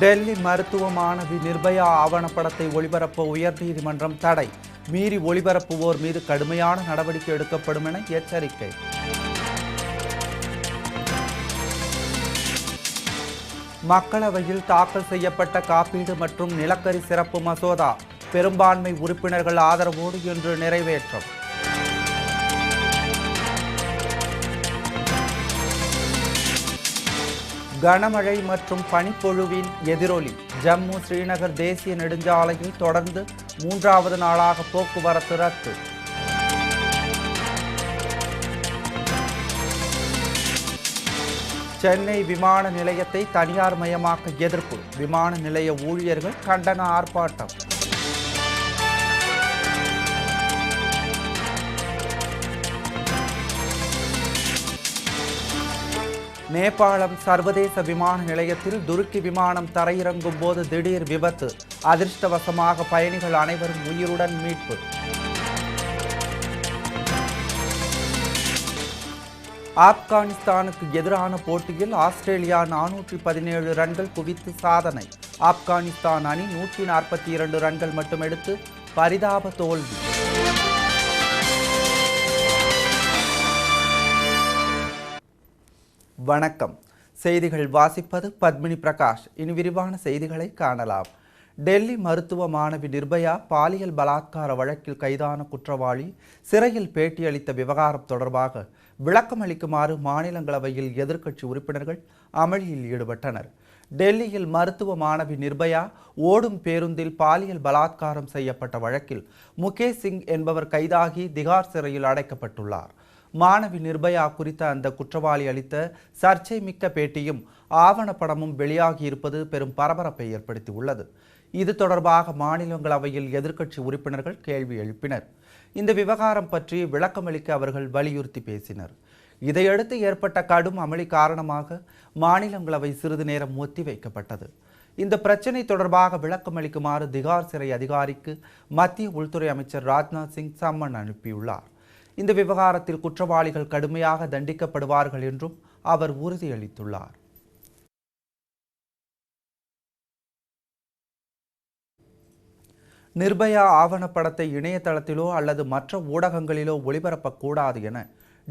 டெல்லி மருத்துவ மாணவி நிர்பயா ஆவணப்படத்தை ஒளிபரப்ப உயர்நீதிமன்றம் தடை. மீறி ஒளிபரப்புவோர் மீது கடுமையான நடவடிக்கை எடுக்கப்படும் என எச்சரிக்கை. மக்களவையில் தாக்கல் செய்யப்பட்ட காப்பீடு மற்றும் நிலக்கரி சிறப்பு மசோதா. பெரும்பான்மை உறுப்பினர்கள் ஆதரவோடு இன்று நிறைவேற்றம். கனமழை மற்றும் பனிப்பொழுவின் எதிரொலி. ஜம்மு ஸ்ரீநகர் தேசிய நெடுஞ்சாலையில் தொடர்ந்து மூன்றாவது நாளாக போக்குவரத்து ரத்து. சென்னை விமான நிலையத்தை தனியார் மயமாக்க எதிர்ப்பு. விமான நிலைய ஊழியர்கள் கண்டன ஆர்ப்பாட்டம். நேபாளம் சர்வதேச விமான நிலையத்தில் துருக்கி விமானம் தரையிறங்கும் போது திடீர் விபத்து. அதிர்ஷ்டவசமாக பயணிகள் அனைவரும் உயிருடன் மீட்பு. ஆப்கானிஸ்தானுக்கு எதிரான போட்டியில் ஆஸ்திரேலியா நானூற்றி பதினேழு ரன்கள் குவித்து சாதனை. ஆப்கானிஸ்தான் அணி நூற்றி நாற்பத்தி இரண்டு ரன்கள் மட்டும் எடுத்து பரிதாப தோல்வி. வணக்கம். செய்திகள் வாசிப்பது பத்மினி பிரகாஷ். இனி விரிவான செய்திகளை காணலாம். டெல்லி மருத்துவ மாணவி நிர்பயா பாலியல் பலாத்கார வழக்கில் கைதான குற்றவாளி சிறையில் பேட்டியளித்த விவகாரம் தொடர்பாக விளக்கம் அளிக்குமாறு மாநிலங்களவையில் எதிர்க்கட்சி உறுப்பினர்கள் அமளியில் ஈடுபட்டனர். டெல்லியில் மருத்துவ மாணவி நிர்பயா ஓடும் பேருந்தில் பாலியல் பலாத்காரம் செய்யப்பட்ட வழக்கில் முகேஷ் சிங் என்பவர் கைதாகி திகார் சிறையில் அடைக்கப்பட்டுள்ளார். மாணவி நிர்பயா குறித்த அந்த குற்றவாளி அளித்த சர்ச்சை மிக்க பேட்டியும் ஆவணப்படமும் வெளியாகியிருப்பது பெரும் பரபரப்பை ஏற்படுத்தியுள்ளது. இது தொடர்பாக மாநிலங்களவையில் எதிர்க்கட்சி உறுப்பினர்கள் கேள்வி எழுப்பினர். இந்த விவகாரம் பற்றி விளக்கமளிக்க அவர்கள் வலியுறுத்தி பேசினர். இதையடுத்து ஏற்பட்ட கடும் அமளி காரணமாக மாநிலங்களவை சிறிது நேரம் ஒத்திவைக்கப்பட்டது. இந்த பிரச்சினை தொடர்பாக விளக்கமளிக்குமாறு திகார் சிறை அதிகாரிக்கு மத்திய உள்துறை அமைச்சர் ராஜ்நாத் சிங் சம்மன் அனுப்பியுள்ளார். இந்த விவகாரத்தில் குற்றவாளிகள் கடுமையாக தண்டிக்கப்படுவார்கள் என்றும் அவர் உறுதியளித்துள்ளார். நிர்பயா ஆவணப்படத்தை இணையதளத்திலோ அல்லது மற்ற ஊடகங்களிலோ ஒளிபரப்பக்கூடாது என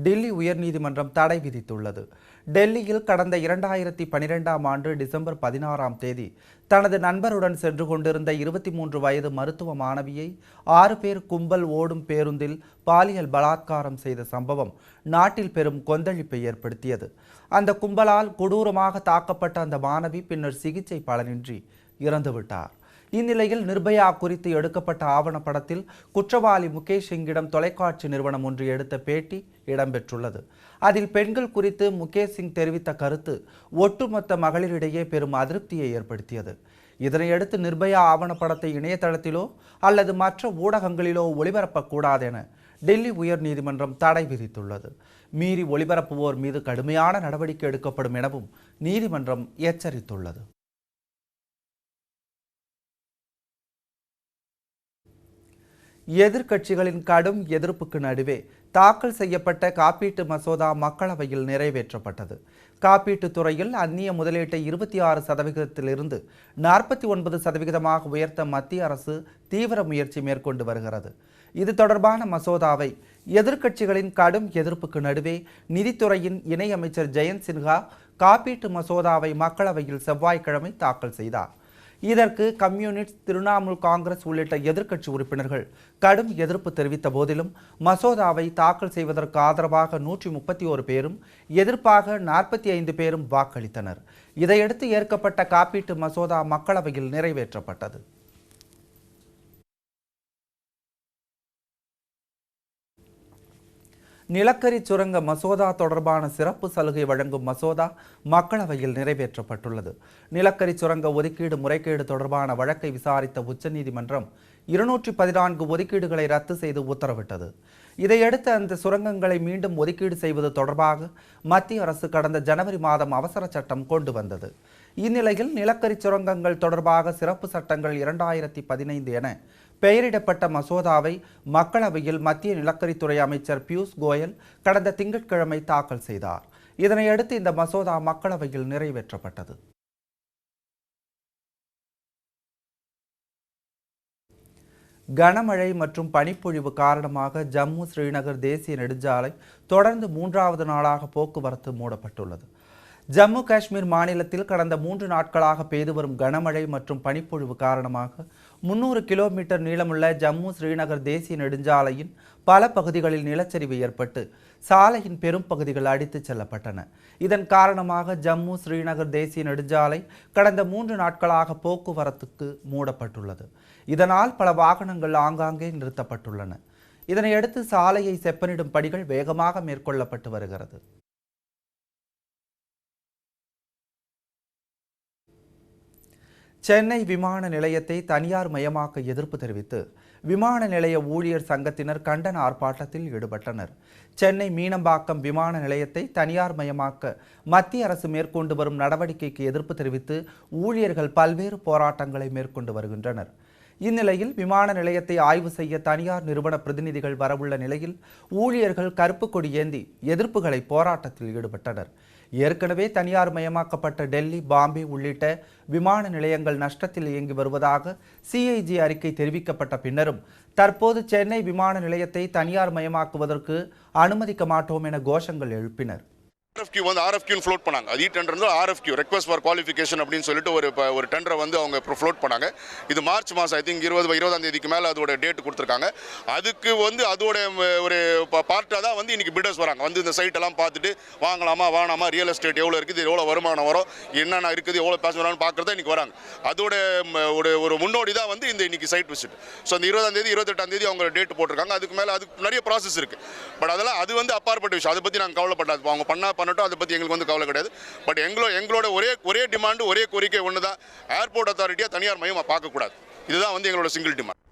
டெல்லி உயர்நீதிமன்றம் தடை விதித்துள்ளது. டெல்லியில் கடந்த இரண்டாயிரத்தி பனிரெண்டாம் ஆண்டு டிசம்பர் பதினாறாம் தேதி தனது நண்பருடன் சென்று கொண்டிருந்த இருபத்தி மூன்று வயது மருத்துவ மாணவியை ஆறு பேர் கும்பல் ஓடும் பேருந்தில் பாலியல் பலாத்காரம் செய்த சம்பவம் நாட்டில் பெரும் கொந்தளிப்பை ஏற்படுத்தியது. அந்த கும்பலால் கொடூரமாக தாக்கப்பட்ட அந்த மாணவி பின்னர் சிகிச்சை பலனின்றி இறந்துவிட்டார். இந்நிலையில் நிர்பயா குறித்து எடுக்கப்பட்ட ஆவணப்படத்தில் குற்றவாளி முகேஷ் சிங்கிடம் தொலைக்காட்சி நிறுவனம் ஒன்று எடுத்த பேட்டி இடம்பெற்றுள்ளது. அதில் பெண்கள் குறித்து முகேஷ் சிங் தெரிவித்த கருத்து ஒட்டுமொத்த மகளிரிடையே பெரும் அதிருப்தியை ஏற்படுத்தியது. இதனையடுத்து நிர்பயா ஆவணப்படத்தை இணையதளத்திலோ அல்லது மற்ற ஊடகங்களிலோ ஒளிபரப்பக்கூடாது என டெல்லி உயர்நீதிமன்றம் தடை விதித்துள்ளது. மீறி ஒளிபரப்புவோர் மீது கடுமையான நடவடிக்கை எடுக்கப்படும் எனவும் நீதிமன்றம் எச்சரித்துள்ளது. எதிர்க்கட்சிகளின் கடும் எதிர்ப்புக்கு நடுவே தாக்கல் செய்யப்பட்ட காப்பீட்டு மசோதா மக்களவையில் நிறைவேற்றப்பட்டது. காப்பீட்டுத் துறையில் அந்நிய முதலீட்டை இருபத்தி ஆறு சதவிகிதத்திலிருந்து நாற்பத்தி ஒன்பது சதவிகிதமாக உயர்த்த மத்திய அரசு தீவிர முயற்சி மேற்கொண்டு வருகிறது. இது தொடர்பான மசோதாவை எதிர்க்கட்சிகளின் கடும் எதிர்ப்புக்கு நடுவே நிதித்துறையின் இணையமைச்சர் ஜெயந்த் சின்ஹா காப்பீட்டு மசோதாவை மக்களவையில் செவ்வாய்க்கிழமை தாக்கல் செய்தார். இதற்கு கம்யூனிஸ்ட் திரிணாமுல் காங்கிரஸ் உள்ளிட்ட எதிர்க்கட்சி உறுப்பினர்கள் கடும் எதிர்ப்பு தெரிவித்த போதிலும் மசோதாவை தாக்கல் செய்வதற்கு ஆதரவாக நூற்றி முப்பத்தி ஓரு பேரும் எதிர்ப்பாக நாற்பத்தி ஐந்து பேரும் வாக்களித்தனர். இதையடுத்து ஏற்கப்பட்ட காப்பீட்டு மசோதா மக்களவையில் நிறைவேற்றப்பட்டது. நிலக்கரி சுரங்க மசோதா தொடர்பான சிறப்பு சலுகை வழங்கும் மசோதா மக்களவையில் நிறைவேற்றப்பட்டுள்ளது. நிலக்கரி சுரங்க ஒதுக்கீடு முறைகேடு தொடர்பான வழக்கை விசாரித்த உச்சநீதிமன்றம் இருநூற்றி பதினான்கு ஒதுக்கீடுகளை ரத்து செய்து உத்தரவிட்டது. இதையடுத்து அந்த சுரங்கங்களை மீண்டும் ஒதுக்கீடு செய்வது தொடர்பாக மத்திய அரசு கடந்த ஜனவரி மாதம் அவசர சட்டம் கொண்டு வந்தது. இந்நிலையில் நிலக்கரி சுரங்கங்கள் தொடர்பாக சிறப்பு சட்டங்கள் இரண்டாயிரத்தி பதினைந்து என பெயரிடப்பட்ட மசோதாவை மக்களவையில் மத்திய நிலக்கரித்துறை அமைச்சர் பியூஷ் கோயல் கடந்த திங்கட்கிழமை தாக்கல் செய்தார். இதனையடுத்து இந்த மசோதா மக்களவையில் நிறைவேற்றப்பட்டது. கனமழை மற்றும் பனிப்பொழிவு காரணமாக ஜம்மு ஸ்ரீநகர் தேசிய நெடுஞ்சாலை தொடர்ந்து மூன்றாவது நாளாக போக்குவரத்து மூடப்பட்டுள்ளது. ஜம்மு காஷ்மீர் மாநிலத்தில் கடந்த மூன்று நாட்களாக பெய்து வரும் கனமழை மற்றும் பனிப்பொழிவு காரணமாக முன்னூறு கிலோமீட்டர் நீளமுள்ள ஜம்மு ஸ்ரீநகர் தேசிய நெடுஞ்சாலையின் பல பகுதிகளில் நிலச்சரிவு ஏற்பட்டு சாலையின் பெரும் பகுதிகள் அடித்துச் செல்லப்பட்டன. இதன் காரணமாக ஜம்மு ஸ்ரீநகர் தேசிய நெடுஞ்சாலை கடந்த மூன்று நாட்களாக போக்குவரத்துக்கு மூடப்பட்டுள்ளது. இதனால் பல வாகனங்கள் ஆங்காங்கே நிறுத்தப்பட்டுள்ளன. இதனையடுத்து சாலையை செப்பனிடும் பணிகள் வேகமாக மேற்கொள்ளப்பட்டு வருகிறது. சென்னை விமான நிலையத்தை தனியார் மயமாக்க எதிர்ப்பு தெரிவித்து விமான நிலைய ஊழியர் சங்கத்தினர் கண்டன ஆர்ப்பாட்டத்தில் ஈடுபட்டனர். சென்னை மீனம்பாக்கம் விமான நிலையத்தை தனியார் மயமாக்க மத்திய அரசு மேற்கொண்டு வரும் நடவடிக்கைக்கு எதிர்ப்பு தெரிவித்து ஊழியர்கள் பல்வேறு போராட்டங்களை மேற்கொண்டு வருகின்றனர். இந்நிலையில் விமான நிலையத்தை ஆய்வு செய்ய தனியார் நிறுவன பிரதிநிதிகள் வரவுள்ள நிலையில் ஊழியர்கள் கருப்பு கொடி ஏந்தி எதிர்ப்புகளை போராட்டத்தில் ஈடுபட்டனர். ஏற்கனவே தனியார் மயமாக்கப்பட்ட டெல்லி பாம்பே உள்ளிட்ட விமான நிலையங்கள் நஷ்டத்தில் இயங்கி வருவதாக சிஐஜி அறிக்கை தெரிவிக்கப்பட்ட பின்னரும் தற்போது சென்னை விமான நிலையத்தை தனியார் மயமாக்குவதற்கு அனுமதிக்க மாட்டோம் என கோஷங்கள் எழுப்பினர். ஆர்எஃப்கியூ வந்து ஆர்எஃப்கியூன்னு ஃப்ளோட் பண்ணாங்க. அது டெண்டர் வந்து ஆர்எஃப்கியூ ரெக்வஸ்ட் ஃபார் குவாலிஃபிகேஷன் அப்படின்னு சொல்லிட்டு ஒரு ஒரு டெண்டரை வந்து அவங்க ஃப்ளோட் பண்ணாங்க. இது மார்ச் மாதம் ஐ திங்க் இருபது இருபதாம் தேதிக்கு மேலே அதோட டேட் கொடுத்துருக்காங்க. அதுக்கு வந்து அதோட ஒரு பார்ட்டாக தான் வந்து இன்றைக்கி பிடர்ஸ் வராங்க. வந்து இந்த சைட்டெல்லாம் பார்த்துட்டு வாங்கலாமா வாங்கலாமா ரியல் எஸ்டேட் எவ்வளோ இருக்குது எவ்வளோ வருமானம் வரும் என்னென்ன இருக்குது எவ்வளோ பேச வரான்னு பார்க்குறதா இன்றைக்கி வராங்க. அதோட ம, ஒரு ஒரு முன்னோடி தான் வந்து இந்த இன்றைக்கி சைட் விசிட் ஸோ அந்த இருபதாம் தேதி இருபத்தெட்டாம் தேதி அவங்க டேட் போட்டிருக்காங்க. அதுக்கு மேலே அதுக்கு நிறைய ப்ராசஸ் இருக்குது பட் அதெல்லாம் அது வந்து அப்பாற்பட்ட விஷயம். அதை பற்றி நாங்கள் கவலைப்படாது. அவங்க பண்ணால் பண்ணட்டும் அதை பற்றி எங்களுக்கு வந்து கவலை கிடையாது. பட் எங்களோ எங்களோட ஒரே ஒரே டிமாண்டு ஒரே கோரிக்கை ஒன்று தான் ஏர்போர்ட் அத்தாரிட்டியாக தனியார் மையமாக பார்க்கக்கூடாது. இதுதான் வந்து எங்களோட சிங்கிள் டிமாண்ட்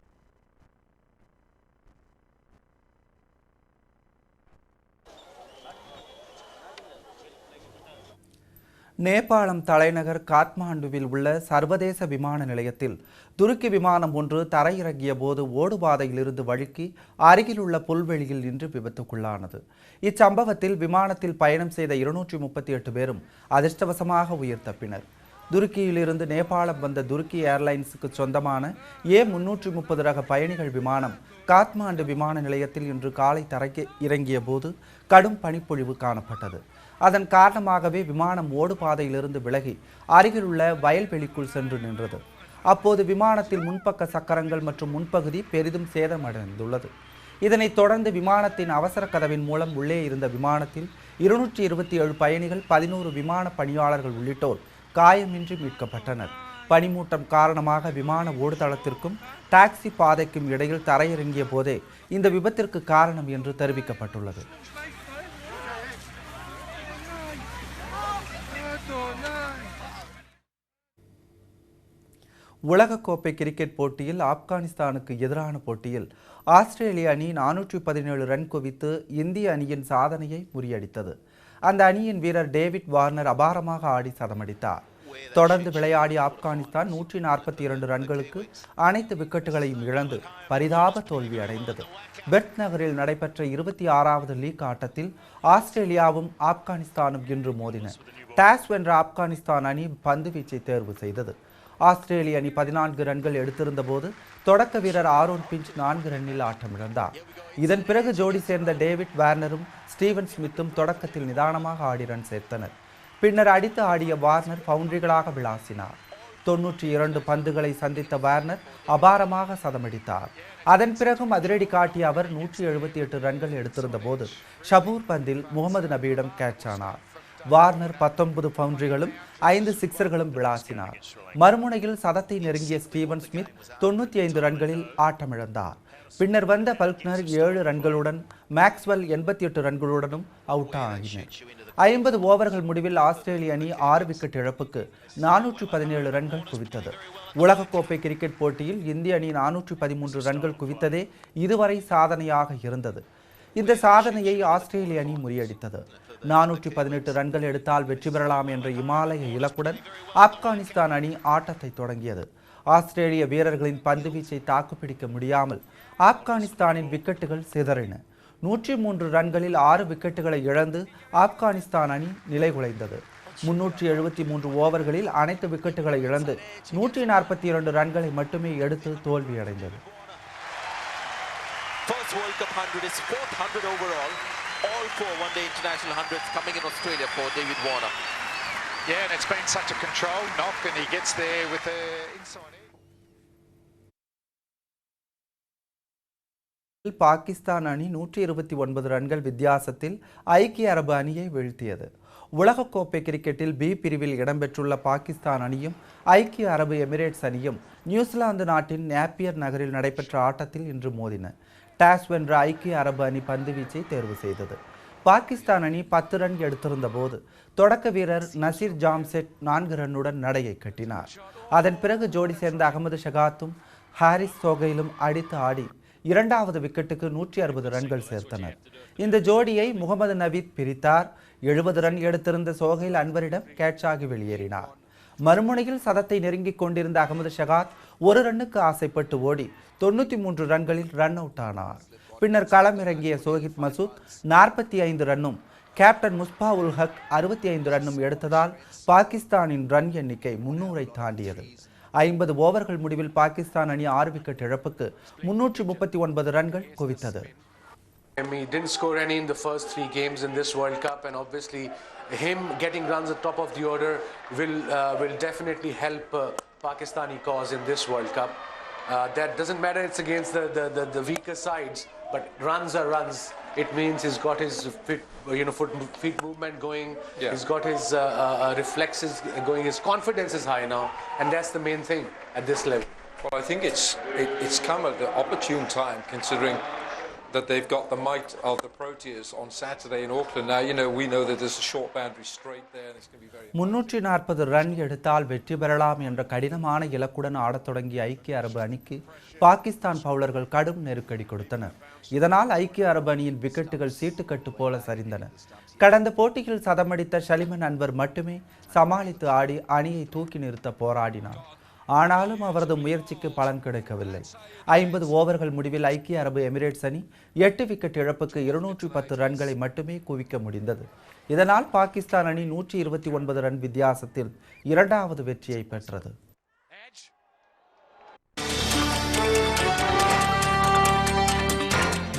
நேபாளம் தலைநகர் காத்மாண்டுவில் உள்ள சர்வதேச விமான நிலையத்தில் துருக்கி விமானம் ஒன்று தரையிறங்கிய போது ஓடுபாதையிலிருந்து வழுக்கி அருகிலுள்ள புல்வெளியில் நின்று விபத்துக்குள்ளானது. இச்சம்பவத்தில் விமானத்தில் பயணம் செய்த இருநூற்றி முப்பத்தி எட்டு பேரும் அதிர்ஷ்டவசமாக உயிர் தப்பினர். துருக்கியிலிருந்து நேபாளம் வந்த துருக்கி ஏர்லைன்ஸுக்கு சொந்தமான ஏ முன்னூற்றி முப்பது ரக பயணிகள் விமானம் காத்மாண்டு விமான நிலையத்தில் இன்று காலை தரைக்கு இறங்கிய போது கடும் பனிப்பொழிவு காணப்பட்டது. அதன் காரணமாகவே விமானம் ஓடுபாதையிலிருந்து விலகி அருகிலுள்ள வயல்வெளிக்குள் சென்று நின்றது. அப்போது விமானத்தில் முன்பக்க சக்கரங்கள் மற்றும் முன்பகுதி பெரிதும் சேதமடைந்துள்ளது. இதனைத் தொடர்ந்து விமானத்தின் அவசர கதவின் மூலம் உள்ளே இருந்த விமானத்தில் இருநூற்றி இருபத்தி ஏழு பயணிகள் பதினோரு விமான பணியாளர்கள் உள்ளிட்டோர் காயமின்றி மீட்கப்பட்டனர். பனிமூட்டம் காரணமாக விமான ஓடுதளத்திற்கும் டாக்ஸி பாதைக்கும் இடையில் தரையிறங்கிய போதே இந்த விபத்திற்கு காரணம் என்று தெரிவிக்கப்பட்டுள்ளது. உலகக்கோப்பை கிரிக்கெட் போட்டியில் ஆப்கானிஸ்தானுக்கு எதிரான போட்டியில் ஆஸ்திரேலிய அணி நானூற்றி பதினேழு ரன் குவித்து இந்திய அணியின் சாதனையை முறியடித்தது. அந்த அணியின் வீரர் டேவிட் வார்னர் அபாரமாக ஆடி சதமடித்தார். தொடர்ந்து விளையாடிய ஆப்கானிஸ்தான் நூற்றி நாற்பத்தி இரண்டு ரன்களுக்கு அனைத்து விக்கெட்டுகளையும் இழந்து பரிதாப தோல்வி அடைந்தது. பெர்த் நகரில் நடைபெற்ற இருபத்தி ஆறாவது லீக் ஆட்டத்தில் ஆஸ்திரேலியாவும் ஆப்கானிஸ்தானும் இன்று மோதின. டாஸ் வென்ற ஆப்கானிஸ்தான் அணி பந்து வீச்சை தேர்வு செய்தது. ஆஸ்திரேலிய அணி பதினான்கு ரன்கள் எடுத்திருந்த போது தொடக்க வீரர் ஆரோன் பிஞ்ச் நான்கு ரன்னில் ஆட்டமிழந்தார் இதன் பிறகு ஜோடி சேர்ந்த டேவிட் வார்னரும் ஸ்டீவன் ஸ்மித்தும் தொடக்கத்தில் நிதானமாக ஆடி ரன் சேர்த்தனர். பின்னர் அடித்து ஆடிய வார்னர் பவுண்டரிகளாக விளாசினார். தொன்னூற்றி இரண்டு பந்துகளை சந்தித்த வார்னர் அபாரமாக சதமடித்தார். அதன் பிறகும் அதிரடி காட்டிய அவர் நூற்றி எழுபத்தி எட்டு ரன்கள் எடுத்திருந்த போது ஷபூர் பந்தில் முகமது நபியிடம் கேட்ச் ஆனார். வார்னர் பத்தொன்பது பவுண்டரிகளும் ஐந்து சிக்சர்களும் விளாசினார். மறுமுனையில் சதத்தை நெருங்கிய ஸ்டீவன் ஸ்மித் தொண்ணூற்றி ஐந்து ரன்களில் ஆட்டமிழந்தார். பின்னர் வந்த பல்க்னர் ஏழு ரன்களுடன் மேக்ஸ்வெல் எண்பத்தி எட்டு ரன்களுடனும் அவுட் ஆகினர் ஐம்பது ஓவர்கள் முடிவில் ஆஸ்திரேலிய அணி ஆறு விக்கெட் இழப்புக்கு நானூற்று பதினேழு ரன்கள் குவித்தது. உலகக்கோப்பை கிரிக்கெட் போட்டியில் இந்திய அணி நானூற்று பதிமூன்று ரன்கள் குவித்ததே இதுவரை சாதனையாக இருந்தது. இந்த சாதனையை ஆஸ்திரேலிய அணி முறியடித்தது. நானூற்றி பதினெட்டு ரன்கள் எடுத்தால் வெற்றி பெறலாம் என்ற இமாலய இலக்குடன் ஆப்கானிஸ்தான் அணி ஆட்டத்தை தொடங்கியது. ஆஸ்திரேலிய வீரர்களின் பந்துவீச்சை தாக்குப்பிடிக்க முடியாமல் ஆப்கானிஸ்தானின் விக்கெட்டுகள் சிதறின நூற்றி மூன்று ரன்களில் ஆறு விக்கெட்டுகளை இழந்து ஆப்கானிஸ்தான் அணி நிலைகுலைந்தது முன்னூற்றி எழுபத்தி மூன்று ஓவர்களில் அனைத்து விக்கெட்டுகளை இழந்து நூற்றி நாற்பத்தி இரண்டு ரன்களை மட்டுமே எடுத்து தோல்வியடைந்தது First World Cup 100, his fourth 100 overall. All four one-day international hundreds coming in Australia for David Warner. Yeah, and it's been such a control knock, and he gets there with the inside Pakistan அணி நூற்றி இருபத்தி ஒன்பது ரன்கள் வித்தியாசத்தில் ஐக்கிய அரபு அணியை வீழ்த்தியது. உலகக்கோப்பை கிரிக்கெட்டில் பி பிரிவில் இடம்பெற்றுள்ள பாகிஸ்தான் அணியும் ஐக்கிய அரபு எமிரேட்ஸ் அணியும் நியூசிலாந்து நாட்டின் நேப்பியர் நகரில் நடைபெற்ற ஆட்டத்தில் இன்று மோதின. டாஸ் வென்ற ஐக்கிய அரபு அணி பந்துவீச்சை தேர்வு செய்தது. பாகிஸ்தான் அணி பத்து ரன் எடுத்திருந்த போது தொடக்க வீரர் நசீர் ஜாம்செட் நான்கு ரன்னுடன் நடையை கட்டினார். அதன் பிறகு ஜோடி சேர்ந்த அகமது ஷகாத்தும் ஹாரிஸ் சோகையிலும் அடித்து ஆடி இரண்டாவது விக்கெட்டுக்கு நூற்றி அறுபது ரன்கள் சேர்த்தனர். இந்த ஜோடியை முகமது நவீத் பிரித்தார். எழுபது ரன் எடுத்திருந்த சோகைல் அன்வரிடம் கேட்சாகி வெளியேறினார். மறுமுனையில் சதத்தை நெருங்கிக் கொண்டிருந்த அகமது ஷகாத் ஒரு ரன்னுக்கு ஆசைப்பட்டு ஓடி தொண்ணூற்றி மூன்று ரன்களில் ரன் அவுட் ஆனார். பின்னர் களமிறங்கிய சோஹித் மசூத் நாற்பத்தி ஐந்து ரன்னும் கேப்டன் முஸ்பா உல் ஹக் அறுபத்தி ஐந்து ரன்னும் எடுத்ததால் பாகிஸ்தானின் ரன் எண்ணிக்கை முன்னூரை தாண்டியது. ஐம்பது ஓவர்கள் முடிவில் பாகிஸ்தான் அணி ஆறு விக்கெட் இழப்புக்கு முன்னூற்றி முப்பத்தி ஒன்பது ரன்கள் குவித்தது Um, He didn't score any in the first three games in this World Cup, and obviously, him getting runs at top of the order will uh, will definitely help uh, Pakistani cause in this World Cup. Uh, that doesn't matter; it's against the, the, the, the weaker sides, but runs are runs. it means he's got his fit, you know, foot feet movement going. Yeah. He's got his uh, uh, uh, reflexes going. His confidence is high now, and that's the main thing at this level. Well, I think it's it, it's come at the opportune time, considering that they've got the might of the Proteas on Saturday in Auckland. Now, you know, we know that there's a short boundary straight there, and it's going to be very. முன்னூற்றி நாற்பது run எடுத்தால் வெற்றி பெறலாம் என்ற கடினமான இலக்குடன் ஆடத் தொடங்கிய ஐக்கிய அரபு அணிக்கு பாகிஸ்தான் பவுலர்கள் கடும் நெருக்கடி கொடுத்தனர் இதனால் ஐக்கிய அரபு அணியின் விக்கெட்டுகள் சீட்டுக்கட்டு போல சரிந்தன கடந்த போட்டியில் சதமடித்த ஷலிமன் அன்வர் மட்டுமே சமாளித்து ஆடி அணியை தூக்கி நிறுத்த போராடினார் ஆனாலும் அவரது முயற்சிக்கு பலன் கிடைக்கவில்லை. ஐம்பது ஓவர்கள் முடிவில் ஐக்கிய அரபு எமிரேட்ஸ் அணி எட்டு விக்கெட் இழப்புக்கு இருநூற்றி பத்து ரன்களை மட்டுமே குவிக்க முடிந்தது. இதனால் பாகிஸ்தான் அணி நூற்றி இருபத்தி ஒன்பது ரன் வித்தியாசத்தில் இரண்டாவது வெற்றியை பெற்றது.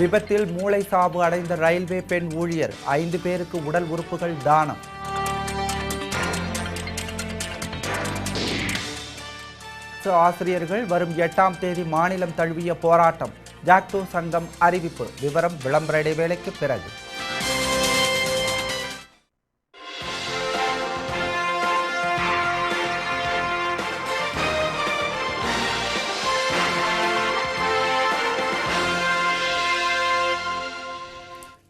விபத்தில் மூளை சாவு அடைந்த ரயில்வே பெண் ஊழியர் ஐந்து பேருக்கு உடல் உறுப்புகள் தானம். அரசு ஆசிரியர்கள் வரும் எட்டாம் தேதி மாநிலம் தழுவிய போராட்டம். ஜாக்டோ சங்கம் அறிவிப்பு. விவரம் விளம்பர இடைவேளைக்கு பிறகு.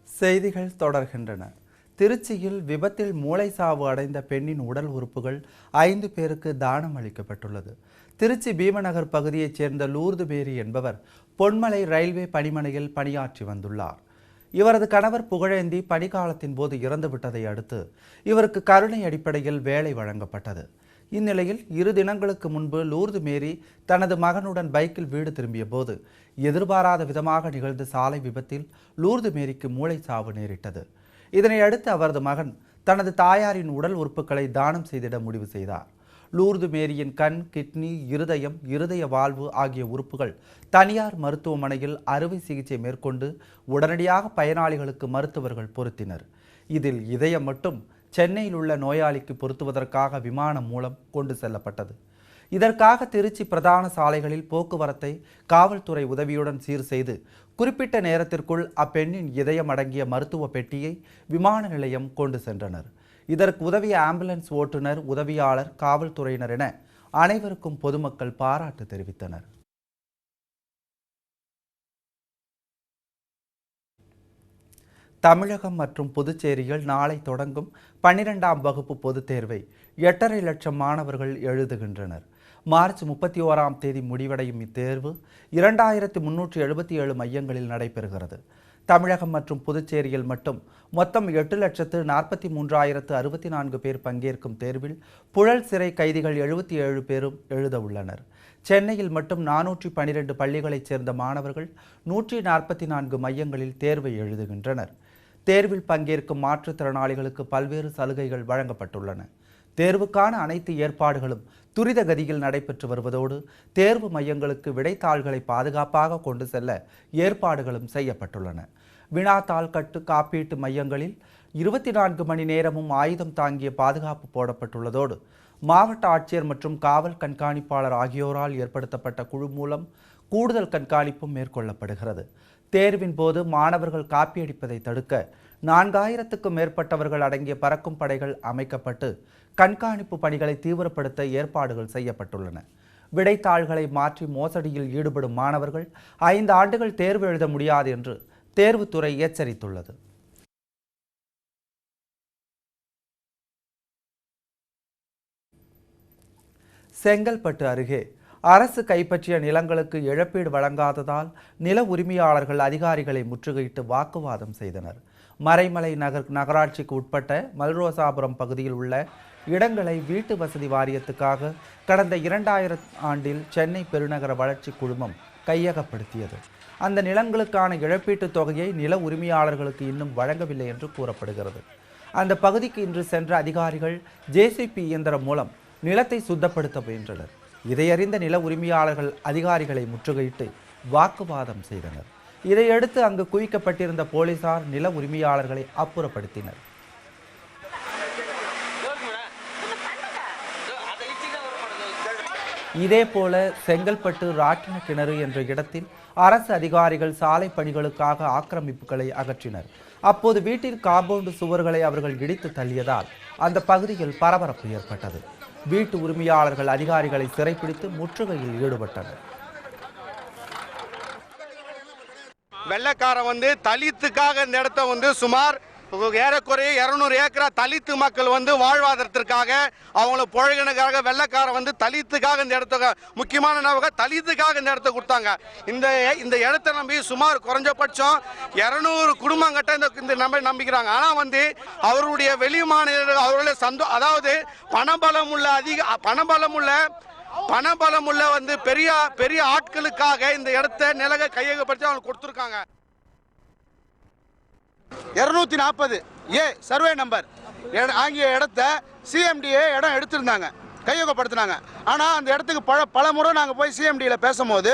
செய்திகள் தொடர்கின்றன. திருச்சியில் விபத்தில் மூளை சாவு அடைந்த பெண்ணின் உடல் உறுப்புகள் ஐந்து பேருக்கு தானம் அளிக்கப்பட்டுள்ளது. திருச்சி பீமநகர் பகுதியைச் சேர்ந்த லூர்து பேரி என்பவர் பொன்மலை ரயில்வே பணிமனையில் பணியாற்றி வந்துள்ளார். இவரது கணவர் புகழேந்தி பணிக்காலத்தின் போது இறந்துவிட்டதை அடுத்து இவருக்கு கருணை அடிப்படையில் வேலை வழங்கப்பட்டது. இந்நிலையில் இரு தினங்களுக்கு முன்பு லூர்து மேரி தனது மகனுடன் பைக்கில் வீடு திரும்பிய போது எதிர்பாராத விதமாக நிகழ்ந்த சாலை விபத்தில் லூர்து மேரிக்கு மூளை சாவு நேரிட்டது. இதனை அடுத்து அவரது மகன் தனது தாயாரின் உடல் உறுப்புகளை தானம் செய்திட முடிவு செய்தார். லூர்து மேரியின் கண் கிட்னி இருதயம் இருதய வாழ்வு ஆகிய உறுப்புகள் தனியார் மருத்துவமனையில் அறுவை சிகிச்சை மேற்கொண்டு உடனடியாக பயனாளிகளுக்கு மருத்துவர்கள் பொருத்தினர். இதில் இதயம் மட்டும் சென்னையில் உள்ள நோயாளிக்கு பொருத்துவதற்காக விமானம் மூலம் கொண்டு செல்லப்பட்டது. இதற்காக திருச்சி பிரதான சாலைகளில் போக்குவரத்தை காவல்துறை உதவியுடன் சீர் செய்து குறிப்பிட்ட நேரத்திற்குள் அப்பெண்ணின் இதயம் அடங்கிய மருத்துவ பெட்டியை விமான நிலையம் கொண்டு சென்றனர். இதற்கு உதவிய ஆம்புலன்ஸ் ஓட்டுநர் உதவியாளர் காவல்துறையினர் என அனைவருக்கும் பொதுமக்கள் பாராட்டு தெரிவித்தனர். தமிழகம் மற்றும் புதுச்சேரியில் நாளை தொடங்கும் பன்னிரெண்டாம் வகுப்பு பொதுத் தேர்வை எட்டரை லட்சம் மாணவர்கள் எழுதுகின்றனர். மார்ச் முப்பத்தி ஓராம் தேதி முடிவடையும் இத்தேர்வு இரண்டாயிரத்தி முன்னூற்றி எழுபத்தி ஏழு மையங்களில் நடைபெறுகிறது. தமிழகம் மற்றும் புதுச்சேரியில் மட்டும் மொத்தம் எட்டு லட்சத்து நாற்பத்தி மூன்றாயிரத்து அறுபத்தி நான்கு பேர் பங்கேற்கும் தேர்வில் புழல் சிறை கைதிகள் எழுபத்தி ஏழு பேரும் எழுத உள்ளனர். சென்னையில் மட்டும் நானூற்றி பனிரெண்டு பள்ளிகளைச் சேர்ந்த மாணவர்கள் நூற்றி நாற்பத்தி நான்கு மையங்களில் தேர்வை எழுதுகின்றனர். தேர்வில் பங்கேற்கும் மாற்றுத்திறனாளிகளுக்கு பல்வேறு சலுகைகள் வழங்கப்பட்டுள்ளன. தேர்வுக்கான அனைத்து ஏற்பாடுகளும் துரித கதியில் நடைபெற்று வருவதோடு தேர்வு மையங்களுக்கு விடைத்தாள்களை பாதுகாப்பாக கொண்டு செல்ல ஏற்பாடுகளும் செய்யப்பட்டுள்ளன. வினாத்தாள் கட்டு காப்பீட்டு மையங்களில் இருபத்தி நான்கு மணி நேரமும் ஆயுதம் தாங்கிய பாதுகாப்பு போடப்பட்டுள்ளதோடு மாவட்ட ஆட்சியர் மற்றும் காவல் கண்காணிப்பாளர் ஆகியோரால் ஏற்படுத்தப்பட்ட குழு மூலம் கூடுதல் கண்காணிப்பும் மேற்கொள்ளப்படுகிறது. தேர்வின் போது மாணவர்கள் காப்பியடிப்பதை தடுக்க நான்காயிரத்துக்கும் மேற்பட்டவர்கள் அடங்கிய பறக்கும் படைகள் அமைக்கப்பட்டு கண்காணிப்பு பணிகளை தீவிரப்படுத்த ஏற்பாடுகள் செய்யப்பட்டுள்ளன. விடைத்தாள்களை மாற்றி மோசடியில் ஈடுபடும் மாணவர்கள் ஐந்து ஆண்டுகள் தேர்வு எழுத முடியாது என்று தேர்வுத்துறை எச்சரித்துள்ளது. செங்கல்பட்டு அருகே அரசு கைப்பற்றிய நிலங்களுக்கு இழப்பீடு வழங்காததால் நில உரிமையாளர்கள் அதிகாரிகளை முற்றுகையிட்டு வாக்குவாதம் செய்தனர். மறைமலை நகர் நகராட்சிக்கு உட்பட்ட மல்ரோசாபுரம் பகுதியில் உள்ள இடங்களை வீட்டு வசதி வாரியத்துக்காக கடந்த இரண்டாயிரம் ஆண்டில் சென்னை பெருநகர வளர்ச்சி குழுமம் கையகப்படுத்தியது. அந்த நிலங்களுக்கான இழப்பீட்டுத் தொகையை நில உரிமையாளர்களுக்கு இன்னும் வழங்கவில்லை என்று கூறப்படுகிறது. அந்த பகுதிக்கு இன்று சென்ற அதிகாரிகள் ஜேசிபி இயந்திரம் மூலம் நிலத்தை சுத்தப்படுத்த முயன்றனர். இதையறிந்த நில உரிமையாளர்கள் அதிகாரிகளை முற்றுகையிட்டு வாக்குவாதம் செய்தனர். இதையடுத்து அங்கு குவிக்கப்பட்டிருந்த போலீசார் நில உரிமையாளர்களை அப்புறப்படுத்தினர். இதேபோல செங்கல்பட்டு ராட்டின கிணறு என்ற இடத்தில் அரசு அதிகாரிகள் சாலை பணிகளுக்காக ஆக்கிரமிப்புகளை அகற்றினர். அப்போது வீட்டின் காம்பவுண்டு சுவர்களை அவர்கள் இடித்து தள்ளியதால் அந்த பகுதியில் பரபரப்பு ஏற்பட்டது. வீட்டு உரிமையாளர்கள் அதிகாரிகளை சிறைப்பிடித்து முற்றுகையில் ஈடுபட்டனர். வெள்ளக்காரன் வந்து தலித்துக்காக இந்த இடத்த வந்து சுமார் ஏறக்குறைய இரநூறு ஏக்கரா தலித்து மக்கள் வந்து வாழ்வாதாரத்திற்காக அவங்கள புழகினுக்காக வெள்ளக்காரன் வந்து தலித்துக்காக இந்த இடத்த முக்கியமான நபக தலித்துக்காக இந்த இடத்த கொடுத்தாங்க. இந்த இந்த இடத்த நம்பி சுமார் குறைஞ்சபட்சம் இரநூறு குடும்பங்கிட்ட இந்த இந்த நம்ப நம்பிக்கிறாங்க. ஆனால் வந்து அவருடைய வெளி மாநில அவருடைய சந்தோ அதாவது பணபலம் உள்ள அதிக பணபலம் உள்ள பணபலம் உள்ள வந்து பெரிய பெரிய ஆட்களுக்காக இந்த இடத்த நிலக கையகப்படுத்தி அவங்க கொடுத்துருக்காங்க. இரநூத்தி நாற்பது ஏ சர்வே நம்பர். ஆகிய இடத்த சிஎம்டிஏ இடம் எடுத்திருந்தாங்க. கையகப்படுத்தினாங்க. ஆனால் அந்த இடத்துக்கு பல பல முறை நாங்கள் போய் சிஎம்டியில் பேசும்போது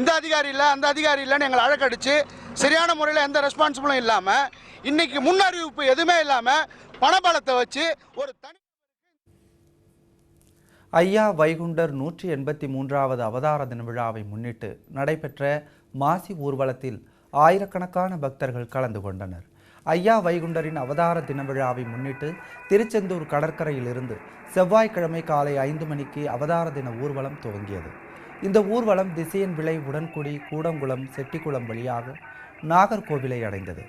இந்த அதிகாரி இல்லை அந்த அதிகாரி இல்லைன்னு எங்களை அழக்கடிச்சு சரியான முறையில் எந்த ரெஸ்பான்சிபிளும் இல்லாமல் இன்னைக்கு முன்னறிவிப்பு எதுவுமே இல்லாமல் பணபலத்தை வச்சு ஒரு தனி ஐயா வைகுண்டர் நூற்றி எண்பத்தி மூன்றாவது அவதார தின விழாவை முன்னிட்டு நடைபெற்ற மாசி ஊர்வலத்தில் ஆயிரக்கணக்கான பக்தர்கள் கலந்து கொண்டனர். ஐயா வைகுண்டரின் அவதார தின விழாவை முன்னிட்டு திருச்செந்தூர் கடற்கரையில் இருந்து செவ்வாய்க்கிழமை காலை ஐந்து மணிக்கு அவதார தின ஊர்வலம் துவங்கியது. இந்த ஊர்வலம் திசையன் விளை உடன்குடி கூடங்குளம் செட்டிக்குளம் வழியாக நாகர்கோவிலை அடைந்தது.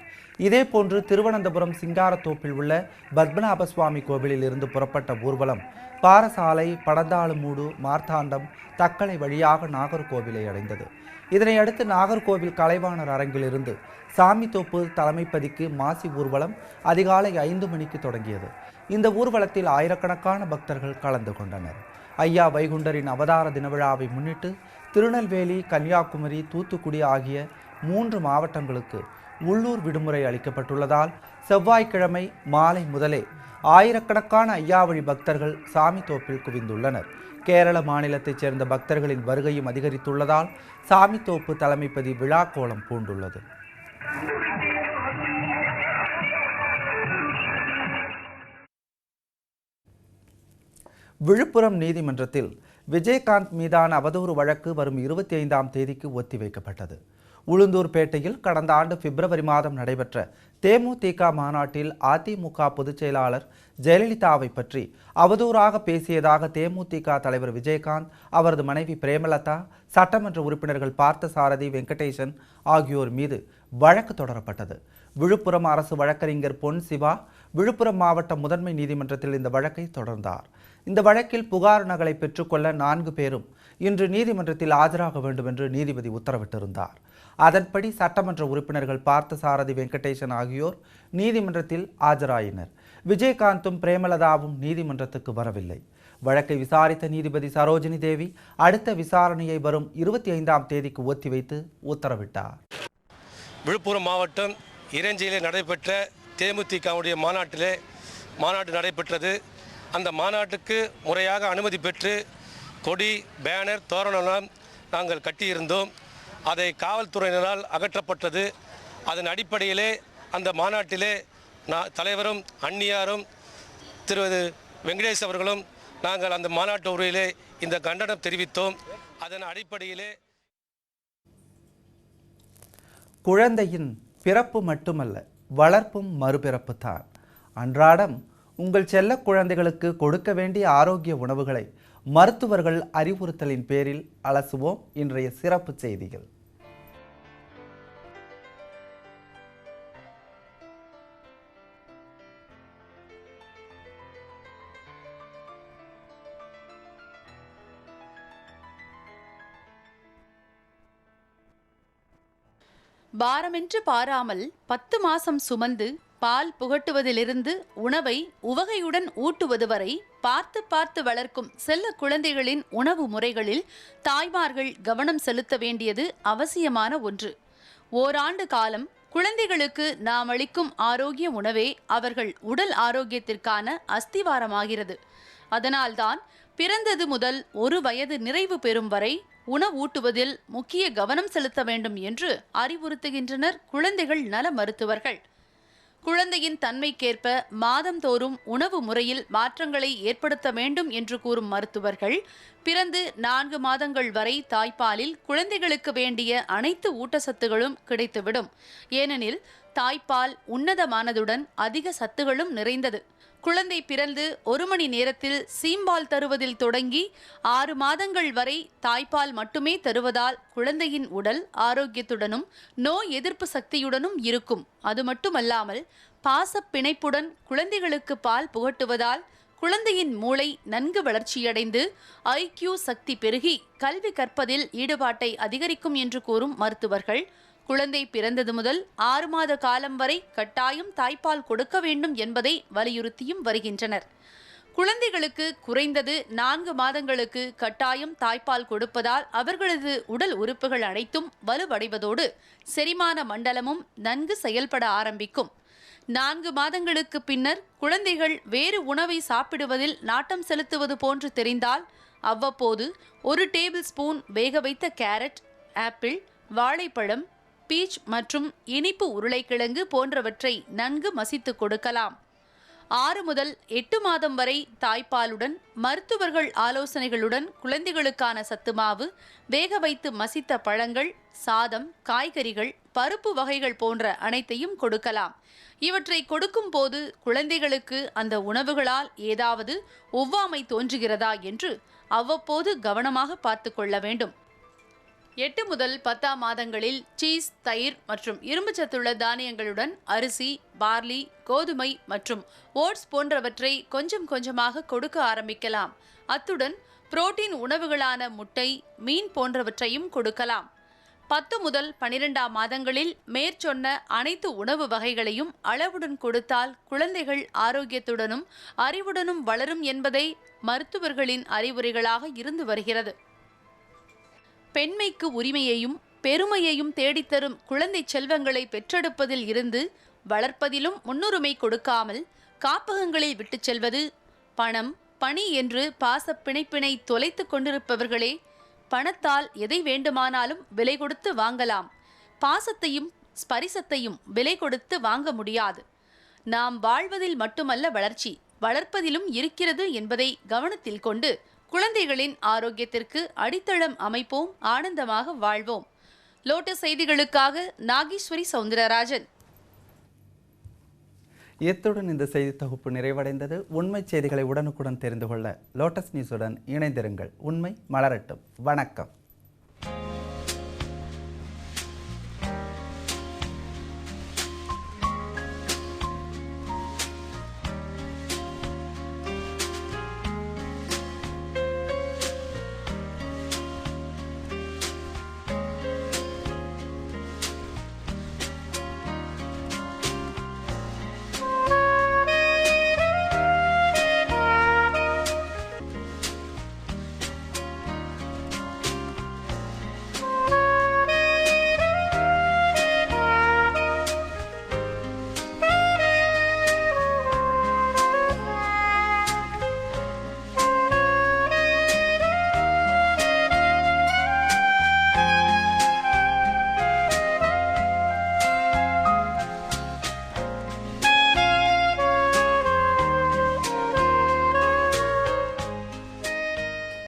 இதேபோன்று திருவனந்தபுரம் சிங்காரத்தோப்பில் உள்ள பத்மநாப சுவாமி கோவிலில் இருந்து புறப்பட்ட ஊர்வலம் பாரசாலை படந்தாளுமூடு மார்த்தாண்டம் தக்கலை வழியாக நாகர்கோவிலை அடைந்தது. இதனையடுத்து நாகர்கோவில் கலைவாணர் அரங்கிலிருந்து சாமித்தோப்பு தலைமைப்பதிக்கு மாசி ஊர்வலம் அதிகாலை ஐந்து மணிக்கு தொடங்கியது. இந்த ஊர்வலத்தில் ஆயிரக்கணக்கான பக்தர்கள் கலந்து கொண்டனர். ஐயா வைகுண்டரின் அவதார தின விழாவை முன்னிட்டு திருநெல்வேலி கன்னியாகுமரி தூத்துக்குடி ஆகிய மூன்று மாவட்டங்களுக்கு உள்ளூர் விடுமுறை அளிக்கப்பட்டுள்ளதால் செவ்வாய்க்கிழமை மாலை முதலே ஆயிரக்கணக்கான ஐயாவழி பக்தர்கள் சாமித்தோப்பில் குவிந்துள்ளனர். கேரள மாநிலத்தைச் சேர்ந்த பக்தர்களின் வருகையும் அதிகரித்துள்ளதால் சாமித்தோப்பு தலைமைப்பதி விழா கோலம் பூண்டுள்ளது. விழுப்புரம் நீதிமன்றத்தில் விஜயகாந்த் மீதான அவதூறு வழக்கு வரும் இருபத்தி ஐந்தாம் தேதிக்கு ஒத்திவைக்கப்பட்டது. உளுந்தூர்பேட்டையில் கடந்த ஆண்டு பிப்ரவரி மாதம் நடைபெற்ற தேமுதிக மாநாட்டில் அதிமுக பொதுச் செயலாளர் ஜெயலலிதாவை பற்றி அவதூறாக பேசியதாக தேமுதிக தலைவர் விஜயகாந்த் அவரது மனைவி பிரேமலதா சட்டமன்ற உறுப்பினர்கள் பார்த்தசாரதி வெங்கடேசன் ஆகியோர் மீது வழக்கு தொடரப்பட்டது. விழுப்புரம் அரசு வழக்கறிஞர் பொன் சிவா விழுப்புரம் மாவட்ட முதன்மை நீதிமன்றத்தில் இந்த வழக்கை தொடர்ந்தார். இந்த வழக்கில் புகார் நகலை பெற்றுக்கொள்ள நான்கு பேரும் இன்று நீதிமன்றத்தில் ஆஜராக வேண்டும் என்று நீதிபதி உத்தரவிட்டிருந்தார். அதன்படி சட்டமன்ற உறுப்பினர்கள் பார்த்தசாரதி வெங்கடேசன் ஆகியோர் நீதிமன்றத்தில் ஆஜராயினர். விஜயகாந்தும் பிரேமலதாவும் நீதிமன்றத்துக்கு வரவில்லை. வழக்கை விசாரித்த நீதிபதி சரோஜினி தேவி அடுத்த விசாரணையை வரும் இருபத்தி ஐந்தாம் தேதிக்கு ஒத்திவைத்து உத்தரவிட்டார். விழுப்புரம் மாவட்டம் இறைஞ்சியிலே நடைபெற்ற தேமுதிகவுடைய மாநாட்டிலே மாநாடு நடைபெற்றது. அந்த மாநாட்டுக்கு முறையாக அனுமதி பெற்று கொடி பேனர் தோரணம் நாங்கள் கட்டியிருந்தோம். அதை காவல்துறையினரால் அகற்றப்பட்டது. அதன் அடிப்படையிலே அந்த மாநாட்டிலே நான் தலைவரும் அந்நியாரும் திருவது வெங்கடேஷ் அவர்களும் நாங்கள் அந்த மாநாட்டு உரையிலே இந்த கண்டனம் தெரிவித்தோம். அதன் அடிப்படையிலே குழந்தையின் பிறப்பு மட்டுமல்ல வளர்ப்பும் மறுபிறப்பு தான் அன்றாடம் உங்கள் செல்ல குழந்தைகளுக்கு கொடுக்க வேண்டிய ஆரோக்கிய உணவுகளை மருத்துவர்கள் அறிவுறுத்தலின் பேரில் அலசுவோம். இன்றைய சிறப்பு செய்திகள். பாரமென்று பாராமல் பத்து மாசம் சுமந்து பால் புகட்டுவதிலிருந்து உணவை உவகையுடன் ஊட்டுவது வரை பார்த்து பார்த்து வளர்க்கும் செல்ல குழந்தைகளின் உணவு முறைகளில் தாய்மார்கள் கவனம் செலுத்த வேண்டியது அவசியமான ஒன்று. ஓராண்டு காலம் குழந்தைகளுக்கு நாம் அளிக்கும் ஆரோக்கிய உணவே அவர்கள் உடல் ஆரோக்கியத்திற்கான அஸ்திவாரமாகிறது. அதனால்தான் பிறந்தது முதல் ஒரு வயது நிறைவு பெறும் வரை உணவூட்டுவதில் முக்கிய கவனம் செலுத்த வேண்டும் என்று அறிவுறுத்துகின்றனர் குழந்தைகள் நல மருத்துவர்கள். குழந்தையின் தன்மைக்கேற்ப மாதந்தோறும் உணவு முறையில் மாற்றங்களை ஏற்படுத்த வேண்டும் என்று கூறும் மருத்துவர்கள் பிறந்து நான்கு மாதங்கள் வரை தாய்ப்பாலில் குழந்தைகளுக்கு வேண்டிய அனைத்து ஊட்டச்சத்துகளும் கிடைத்துவிடும். ஏனெனில் தாய்ப்பால் உன்னதமானதுடன் அதிக சத்துகளும் நிறைந்தது. குழந்தை பிறந்து ஒரு மணி நேரத்தில் சீம்பால் தருவதில் தொடங்கி ஆறு மாதங்கள் வரை தாய்ப்பால் மட்டுமே தருவதால் குழந்தையின் உடல் ஆரோக்கியத்துடனும் நோய் எதிர்ப்பு சக்தியுடனும் இருக்கும். அது மட்டுமல்லாமல் பாசப் பிணைப்புடன் குழந்தைகளுக்கு பால் புகட்டுவதால் குழந்தையின் மூளை நன்கு வளர்ச்சியடைந்து ஐக்யூ சக்தி பெருகி கல்வி கற்பதில் ஈடுபாட்டை அதிகரிக்கும் என்று கூறும் மருத்துவர்கள் குழந்தை பிறந்தது முதல் ஆறு மாத காலம் வரை கட்டாயம் தாய்ப்பால் கொடுக்க வேண்டும் என்பதை வலியுறுத்தியும் வருகின்றனர். குழந்தைகளுக்கு குறைந்தது நான்கு மாதங்களுக்கு கட்டாயம் தாய்ப்பால் கொடுப்பதால் அவர்களது உடல் உறுப்புகள் அனைத்தும் வலுவடைவதோடு செரிமான மண்டலமும் நன்கு செயல்பட ஆரம்பிக்கும். நான்கு மாதங்களுக்கு பின்னர் குழந்தைகள் வேறு உணவை சாப்பிடுவதில் நாட்டம் செலுத்துவது போன்று தெரிந்தால் அவ்வப்போது ஒரு டேபிள் ஸ்பூன் வேக வைத்த கேரட் ஆப்பிள் வாழைப்பழம் பீச் மற்றும் இனிப்பு உருளைக்கிழங்கு போன்றவற்றை நன்கு மசித்து கொடுக்கலாம். ஆறு முதல் எட்டு மாதம் வரை தாய்ப்பாலுடன் மருத்துவர்கள் ஆலோசனைகளுடன் குழந்தைகளுக்கான சத்துமாவு வேக வைத்து மசித்த பழங்கள் சாதம் காய்கறிகள் பருப்பு வகைகள் போன்ற அனைத்தையும் கொடுக்கலாம். இவற்றை கொடுக்கும் போது குழந்தைகளுக்கு அந்த உணவுகளால் ஏதாவது ஒவ்வாமை தோன்றுகிறதா என்று அவ்வப்போது கவனமாக பார்த்து கொள்ள வேண்டும். எட்டு முதல் பத்தாம் மாதங்களில் சீஸ் தயிர் மற்றும் இரும்புச்சத்துள்ள தானியங்களுடன் அரிசி பார்லி கோதுமை மற்றும் ஓட்ஸ் போன்றவற்றை கொஞ்சம் கொஞ்சமாக கொடுக்க ஆரம்பிக்கலாம். அத்துடன் புரோட்டீன் உணவுகளான முட்டை மீன் போன்றவற்றையும் கொடுக்கலாம். பத்து முதல் பனிரெண்டாம் மாதங்களில் மேற்சொன்ன அனைத்து உணவு வகைகளையும் அளவுடன் கொடுத்தால் குழந்தைகள் ஆரோக்கியத்துடனும் அறிவுடனும் வளரும் என்பதை மருத்துவர்களின் அறிவுரைகளாக இருந்து வருகிறது. பெண்மைக்கு உரிமையையும் பெருமையையும் தேடித்தரும் குழந்தை செல்வங்களை பெற்றெடுப்பதில் இருந்து வளர்ப்பதிலும் முன்னுரிமை கொடுக்காமல் காப்பகங்களில் விட்டுச் செல்வது பணம் பணி என்று பாசப் பிணைப்பினை தொலைத்துக் கொண்டிருப்பவர்களே பணத்தால் எதை வேண்டுமானாலும் விலை கொடுத்து வாங்கலாம். பாசத்தையும் ஸ்பரிசத்தையும் விலை கொடுத்து வாங்க முடியாது. நாம் வாழ்வதில் மட்டுமல்ல வளர்ச்சி வளர்ப்பதிலும் இருக்கிறது என்பதை கவனத்தில் கொண்டு குழந்தைகளின் ஆரோக்கியத்திற்கு அடித்தளம் அமைப்போம் ஆனந்தமாக வாழ்வோம். லோட்டஸ் செய்திகளுக்காக நாகேஸ்வரி சவுந்தரராஜன். இத்துடன் இந்த செய்தி தொகுப்பு நிறைவடைந்தது. உண்மை செய்திகளை உடனுக்குடன் தெரிந்து கொள்ள லோட்டஸ் நியூஸுடன் இணைந்திருங்கள். உண்மை மலரட்டும். வணக்கம்.